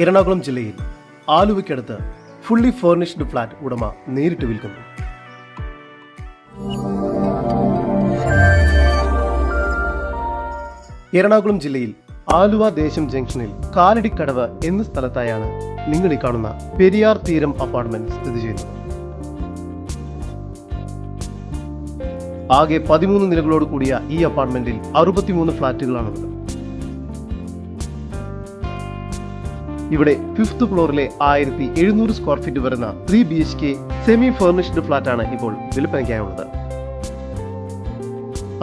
എറണാകുളം ജില്ലയിൽ ആലുവയ്ക്കടുത്ത് fully furnished flat ഉടമ നേരിട്ട് വിൽക്കുന്നു. എറണാകുളം ജില്ലയിൽ ആലുവ ദേശം ജംഗ്ഷനിൽ കാലടിക്കടവ് എന്ന സ്ഥലത്തായാണ് നിങ്ങൾ ഈ കാണുന്ന പെരിയാർ തീരം അപ്പാർട്ട്മെന്റ് സ്ഥിതി ചെയ്യുന്നത്. ആകെ പതിമൂന്ന് നിലകളോട് കൂടിയ ഈ അപ്പാർട്ട്മെന്റിൽ അറുപത്തിമൂന്ന് ഫ്ളാറ്റുകളാണുള്ളത് ഇവിടെ ഫിഫ്ത് ഫ്ലോറിലെ ആയിരത്തി എഴുന്നൂറ് സ്ക്വയർ ഫീറ്റ് വരുന്ന three B H K semi furnished ഫ്ളാറ്റാണ് ഇപ്പോൾ വിൽപ്പനയ്ക്കായുള്ളത്.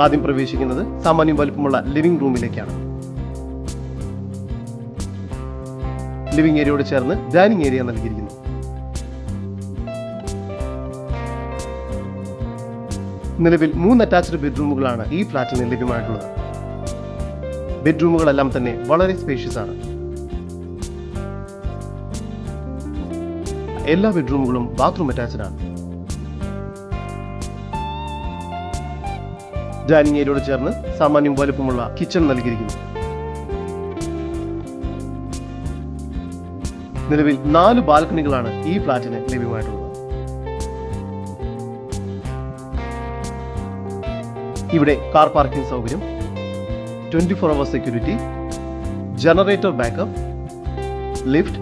ആദ്യം പ്രവേശിക്കുന്നത് സാമാന്യം വലുപ്പമുള്ള ലിവിംഗ് റൂമിലേക്കാണ് ലിവിംഗ് ഏരിയയോട് ചേർന്ന് ഡൈനിങ് ഏരിയ നൽകിയിരിക്കുന്നു. നിലവിൽ മൂന്ന് അറ്റാച്ച്ഡ് ബെഡ്റൂമുകളാണ് ഈ ഫ്ലാറ്റിന് ലഭ്യമായിട്ടുള്ളത്. ബെഡ്റൂമുകളെല്ലാം തന്നെ വളരെ സ്പേഷ്യസ് ആണ്. എല്ലാ ബെഡ്റൂമുകളും ബാത്റൂം അറ്റാച്ച്ഡ് ആണ്. ഡൈനിങ് ഏരിയയോട് ചേർന്ന് സാമാന്യം വലുപ്പമുള്ള കിച്ചൺ നൽകിയിരിക്കുന്നു. നിലവിൽ നാല് ബാൽക്കണികളാണ് ഈ ഫ്ലാറ്റിന് ലഭ്യമായിട്ടുള്ളത്. ഇവിടെ കാർ പാർക്കിംഗ് സൗകര്യം twenty four hour security generator backup lift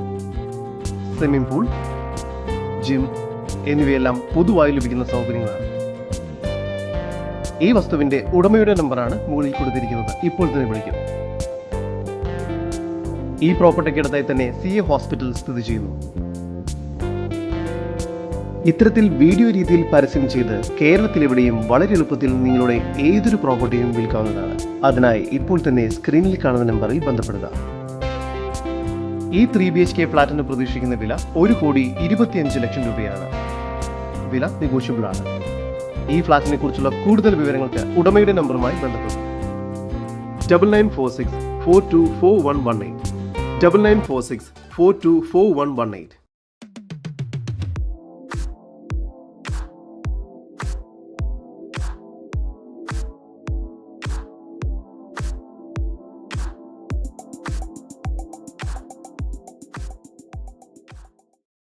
swimming pool gym എന്നിവയെല്ലാം പൊതുവായി ലഭിക്കുന്ന സൗകര്യങ്ങളാണ്. ഈ വസ്തുവിന്റെ ഉടമയുടെ നമ്പറാണ് മുകളിൽ കൊടുത്തിരിക്കുന്നത്. ഇപ്പോൾ തന്നെ വിളിക്കും. ഈ പ്രോപ്പർട്ടിക്ക് അടുത്തായി തന്നെ സി എ ഹോസ്പിറ്റൽ സ്ഥിതി ചെയ്യുന്നു. ഇത്തരത്തിൽ വീഡിയോ രീതിയിൽ പരസ്യം ചെയ്ത് കേരളത്തിലെവിടെയും വളരെ എളുപ്പത്തിൽ നിങ്ങളുടെ ഏതൊരു പ്രോപ്പർട്ടിയും വിൽക്കാവുന്നതാണ്. അതിനായി ഇപ്പോൾ തന്നെ സ്ക്രീനിൽ കാണുന്ന നമ്പറിൽ ബന്ധപ്പെടുക. ഈ ത്രീ ബി എച്ച് കെ ഫ്ലാറ്റിന് പ്രതീക്ഷിക്കുന്ന വില ഒരു കോടി ഇരുപത്തിയഞ്ച് ലക്ഷം രൂപയാണ്. വില നെഗോഷ്യബിൾ ആണ്. ഈ ഫ്ലാറ്റിനെ കുറിച്ചുള്ള കൂടുതൽ വിവരങ്ങൾക്ക് ഉടമയുടെ നമ്പറുമായി ബന്ധപ്പെടും. Double nine four six four two four one one eight double nine four six four two four one one eight